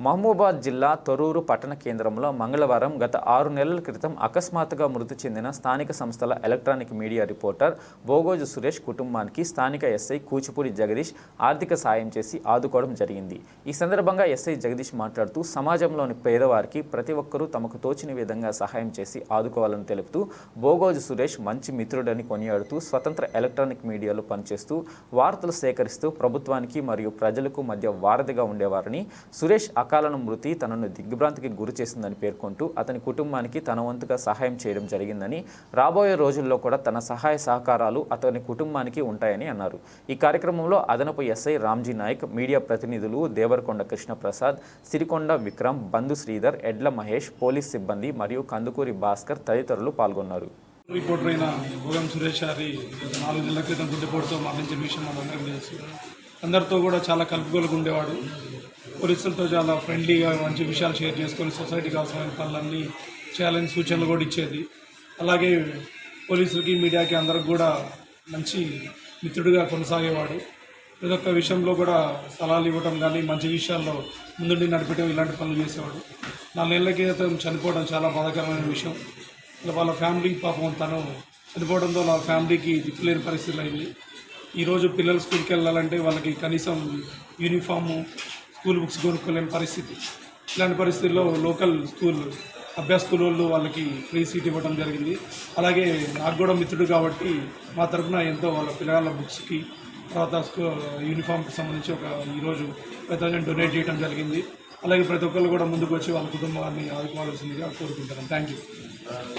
మహబూబాద్ జిల్లా తొరూరు పట్టణ కేంద్రంలో మంగళవారం గత ఆరు నెలల క్రితం అకస్మాత్తుగా మృతి చెందిన స్థానిక సంస్థల electronic media reporter Bogoju Suresh కుటుంబానికి స్థానిక ఎస్ఐ కూచిపూడి జగదీష్ ఆర్థిక సాయం చేసి ఆదుకోవడం జరిగింది. ఈ సందర్భంగా ఎస్ఐ జగదీష్ మాట్లాడుతూ సమాజంలోని పేదవారికి ప్రతి ఒక్కరూ తమకు తోచిన విధంగా సహాయం చేసి ఆదుకోవాలని తెలుపుతూ బోగోజు సురేష్ మంచి మిత్రుడని కొనియాడుతూ స్వతంత్ర ఎలక్ట్రానిక్ మీడియాలో పనిచేస్తూ వార్తలు సేకరిస్తూ ప్రభుత్వానికి మరియు ప్రజలకు మధ్య వారధిగా ఉండేవారని సురేష్ అకాలను మృతి తనను దిగ్భ్రాంతికి గురి చేసిందని పేర్కొంటూ అతని కుటుంబానికి తన వంతుగా సహాయం చేయడం జరిగిందని రాబోయే రోజుల్లో కూడా తన సహాయ సహకారాలు అతని కుటుంబానికి ఉంటాయని అన్నారు. ఈ కార్యక్రమంలో అదనపు ఎస్ఐ రామ్జీ నాయక్ మీడియా ప్రతినిధులు దేవరకొండ కృష్ణప్రసాద్ సిరికొండ విక్రమ్ బంధు శ్రీధర్ ఎడ్ల మహేష్ పోలీస్ సిబ్బంది మరియు కందుకూరి భాస్కర్ తదితరులు పాల్గొన్నారు. రిపోర్టర్ అయిన భోగం సురేష్ గారి నాలుగు నెలల క్రితం గుండెపోటుతో మరణించిన విషయం మనందరికీ తెలుసు. అందరితో కూడా చాలా కలుపుగోలుగా ఉండేవాడు. పోలీసులతో చాలా ఫ్రెండ్లీగా మంచి విషయాలు షేర్ చేసుకొని సొసైటీకి అవసరమైన పనులన్నీ చేయాలని సూచనలు కూడా ఇచ్చేది. అలాగే పోలీసులకి మీడియాకి అందరికి కూడా మంచి మిత్రుడిగా కొనసాగేవాడు. ప్రతి ఒక్క విషయంలో కూడా సలహాలు ఇవ్వడం కానీ మంచి విషయాల్లో ముందుండి నడిపడం ఇలాంటి పనులు చేసేవాడు. నాలుగేళ్ళ క్రితం చనిపోవడం చాలా బాధాకరమైన విషయం. ఇలా వాళ్ళ ఫ్యామిలీ పాపం తను చనిపోవడంతో వాళ్ళ ఫ్యామిలీకి దిక్కులేని పరిస్థితులు అయింది. ఈరోజు పిల్లలు స్కూల్కి వెళ్ళాలంటే వాళ్ళకి కనీసం యూనిఫాము స్కూల్ బుక్స్ కొనుక్కోలేని పరిస్థితి. ఇలాంటి పరిస్థితుల్లో లోకల్ స్కూల్ అభ్యాస వాళ్ళు వాళ్ళకి ఫ్రీ సీట్ ఇవ్వడం జరిగింది. అలాగే నాకు కూడా మిత్రుడు కాబట్టి మా తరఫున ఎంతో వాళ్ళ పిల్లల బుక్స్కి తర్వాత యూనిఫామ్కి సంబంధించి ఒక ఈరోజు ఫైవ్ డొనేట్ చేయడం జరిగింది. అలాగే ప్రతి ఒక్కరు కూడా ముందుకు వచ్చి వాళ్ళ కుటుంబాన్ని ఆదుకోవాల్సిందిగా కోరుకుంటున్నాను థ్యాంక్ యూ